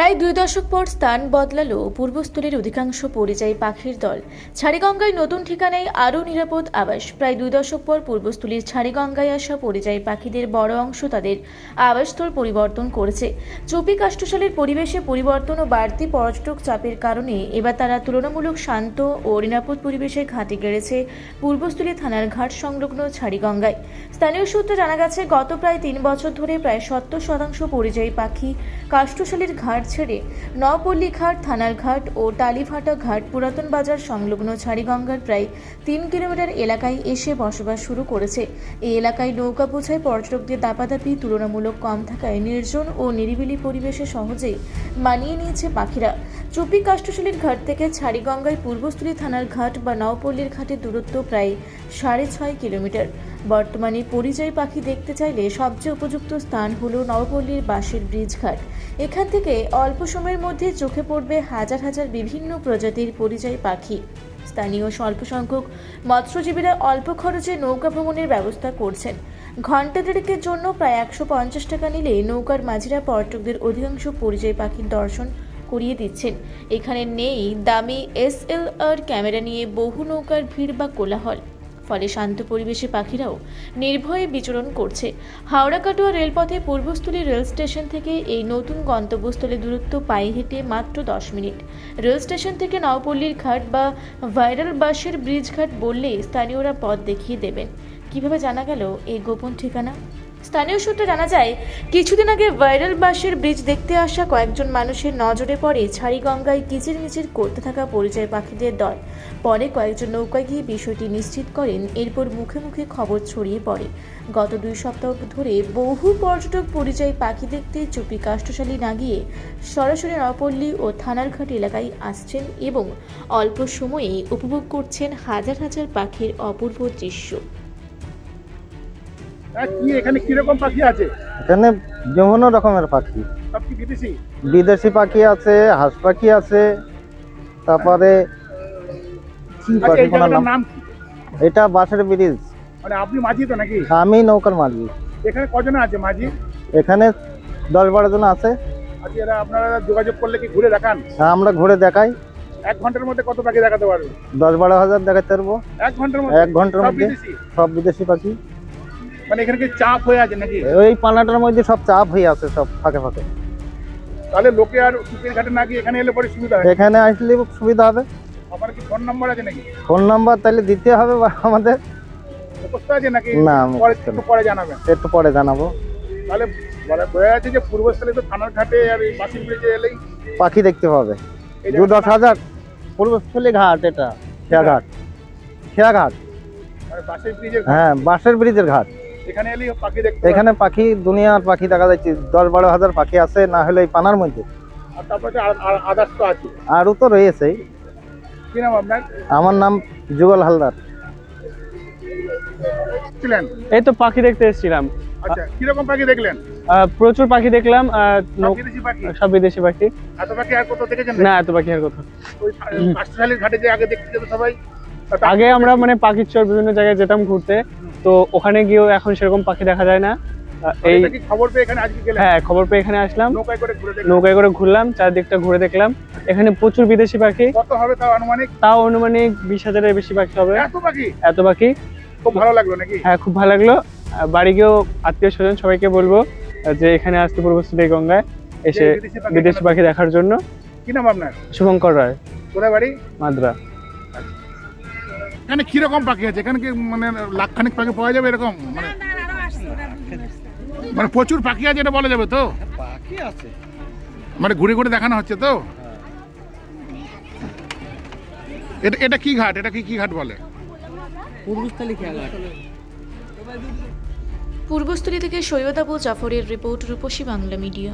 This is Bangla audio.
প্রায় দুই দশক পর স্থান বদলালো পূর্বস্থলীর অধিকাংশ পরিযায়ী পাখির দল। ছাড়িগঙ্গায় নতুন ঠিকানায় আরও নিরাপদ আবাস। প্রায় দুই দশক পর পূর্বস্থলীর ছাড়িগঙ্গায় আসা পরিযায়ী পাখিদের বড় অংশ তাদের আবাসস্থল পরিবর্তন করেছে। চুপি কাষ্ঠশালের পরিবেশে পরিবর্তন ও বাড়তি পর্যটক চাপের কারণে এবার তারা তুলনামূলক শান্ত ও নিরাপদ পরিবেশে ঘাঁটি গেড়েছে পূর্বস্থলী থানার ঘাট সংলগ্ন ছাড়িগঙ্গায়। স্থানীয় সূত্রে জানা গেছে, গত প্রায় তিন বছর ধরে প্রায় সত্তর শতাংশ পরিযায়ী পাখি কাষ্ঠশালীর ঘাট ছেড়ে নপল্লী ঘাট থানার ঘাট ও টালিভাটা ঘাট পুরাতন বাজার সংলগ্ন ছাড়িগঙ্গার প্রায় তিন কিলোমিটার এলাকায় এসে বসবাস শুরু করেছে। এই এলাকায় নৌকা বোঝায় পর্যটকদের দাপাদাপি তুলনামূলক কম থাকায় নির্জন ও নিরিবিলি পরিবেশে সহজেই মানিয়ে নিয়েছে পাখিরা। চুপি কাষ্ঠশালীর ঘাট থেকে ছাড়িগঙ্গায় পূর্বস্থলী থানার ঘাট বা নওপল্লীর ঘাটের দূরত্ব প্রায় সাড়ে ছয় কিলোমিটার। বর্তমানে পরিযায়ী পাখি দেখতে চাইলে সবচেয়ে উপযুক্ত স্থান হলো নবপল্লীর বাঁশের ব্রিজঘাট। এখান থেকে অল্প সময়ের মধ্যে চোখে পড়বে হাজার হাজার বিভিন্ন প্রজাতির পরিযায়ী পাখি। স্থানীয় স্বল্প সংখ্যক মৎস্যজীবীরা অল্প খরচে নৌকা ভ্রমণের ব্যবস্থা করছেন। ঘণ্টা দেড়েকের জন্য প্রায় একশো পঞ্চাশ টাকা নিলে নৌকার মাঝিরা পর্যটকদের অধিকাংশ পরিযায়ী পাখির দর্শন করিয়ে দিচ্ছেন। এখানে নেই দামি এসএলআর ক্যামেরা নিয়ে বহু নৌকার ভিড় বা কোলাহল। ফলে শান্ত পরিবেশে পাখিরাও নির্ভয়ে বিচরণ করছে। হাওড়া কাটোয়া রেলপথে পূর্বস্থলী রেল স্টেশন থেকে এই নতুন গন্তব্যস্থলে দূরত্ব পায়ে হেঁটে মাত্র দশ মিনিট। রেল স্টেশন থেকে নওপল্লীর ঘাট বা ভাইরাল বাসের ব্রিজ ঘাট বললে স্থানীয়রা পথ দেখিয়ে দেবেন। কীভাবে জানা গেল এই গোপন ঠিকানা? স্থানীয় সূত্রে জানা যায়, কিছুদিন আগে ভাইরাল বাসের ব্রিজ দেখতে আসা কয়েকজন মানুষের নজরে পড়ে ছাড়িগঙ্গায় কিচিরমিচির করতে থাকা পরিযায়ী পাখিদের দল। পরে কয়েকজন নৌকায় গিয়ে বিষয়টি নিশ্চিত করেন, এরপর মুখে মুখে খবর ছড়িয়ে পড়ে। গত দুই সপ্তাহ ধরে বহু পর্যটক পরিযায়ী পাখি দেখতে চুপি কাষ্ঠশালী না গিয়ে সরাসরি নপল্লী ও থানারঘাট এলাকায় আসছেন এবং অল্প সময়ে উপভোগ করছেন হাজার হাজার পাখির অপূর্ব দৃশ্য। কি এখানে পাখি আছে? এখানে বিভিন্ন রকমের পাখি। সব কি বিদেশি? বিদেশি পাখি আছে হাঁস পাখি আছে তারপরে কি আচ্ছা নাম? কি? এটা বাঁশের ব্রিজ। মানে আপনি মাঝি তো নাকি? আমি নৌকার মাঝি। এখানে কজন আছে মাঝি? এখানে দশ বারো জন আছে। আচ্ছা এরা আপনারা যোগাযোগ করলে কি ঘুরে দেখান? আমরা ঘুরে দেখাই। এক ঘণ্টার মধ্যে কত পাখি দেখাতে পারবে? দশ বারো হাজার দেখাতে পারব। এক ঘণ্টার মধ্যে? এক ঘণ্টার মধ্যে। সব বিদেশি পাখি। মানে এখানে কি চাপ হয়ে আছে নাকি? ওই পানাটার মধ্যে সব চাপ হয়ে আছে সব ফাঁকে ফাঁকে। তাহলে লোকে আর সুপের ঘাটে না গিয়ে এখানে এলে পরে সুবিধা হয়? এখানে আসলে সুবিধা হবে। আমার কি ফোন নাম্বার আছে নাকি? ফোন নাম্বার তাহলে দিতে হবে আমাদের। মুখস্থ আছে নাকি? না, একটু পরে জানাবেন একটু পরে জানাব। তাহলে বোঝা যাচ্ছে যে পূর্বস্থলে তো থানার ঘাটে আর এই বাসির ব্রিজে এলেই পাখি দেখতে পাবে। দু দশ হাজার। পূর্বস্থলী ঘাট এটা খেয়াঘাট। খেয়াঘাট। মানে হ্যাঁ বাঁশের ব্রিজের ঘাট। এখানে এলেই পাখি দেখতে এখানে পাখি দুনিয়ার পাখি দেখা যাচ্ছে। দশ বারো হাজার পাখি আছে না হলে এই পানার মধ্যে। আর তারপরে আদার্স তো আছে। আরও তো রয়েছেই কি নাম আপনার? আমার নাম যুগল হালদার। ছিলেন? এই তো পাখি দেখতে এসেছিলাম। আচ্ছা কীরকম পাখি দেখলেন? প্রচুর পাখি দেখলাম সব বিদেশি পাখি? সব এত পাখি আর কোথাও দেখেছেন না এত পাখি আর কথা ওই ঘাটে যে আগে দেখতে যেত সবাই আগে আমরা মানে পাখির চর বিভিন্ন জায়গায় যেতাম ঘুরতে। তো ওখানে গিয়েও এখন সেরকম পাখি দেখা যায় না। এই খবর পেয়ে এখানে আজকে গেলেন? হ্যাঁ খবর পেয়ে এখানে আসলাম। নৌকায় করে ঘুরে নৌকায় করে ঘুরলাম চারদিকটা ঘুরে দেখলাম। এখানে প্রচুর বিদেশি পাখি। কত হবে তাও আনুমানিক? তাও অনুমানিক বিশ হাজারের বেশি পাখি হবে। এত পাখি? এত পাখি। খুব ভালো লাগল নাকি? হ্যাঁ খুব ভালো লাগল। বাড়ি গিয়েও আত্মীয় স্বজন সবাইকে বলব যে এখানে আসতে পূর্বস্থলী গঙ্গায় এসে বিদেশি পাখি বিদেশি পাখি দেখার জন্য। কি নাম আপনার? শুভঙ্কর রায়। কোথায় বাড়ি? মাদ্রা। এখানে কীরকম পাখি আছে? এখানে কি মানে লাখখানিক পাখি পাওয়া যাবে এরকম? মানে মানে প্রচুর পাখি আছে এটা বলা যাবে তো? পাখি আছে। মানে ঘুরে ঘুরে দেখানো হচ্ছে তো? এটা এটা কি ঘাট? এটা কি কি ঘাট বলে? পূর্বস্থলী থেকে সৈয়দ আবু জাফরের রিপোর্ট রূপসী বাংলা মিডিয়া।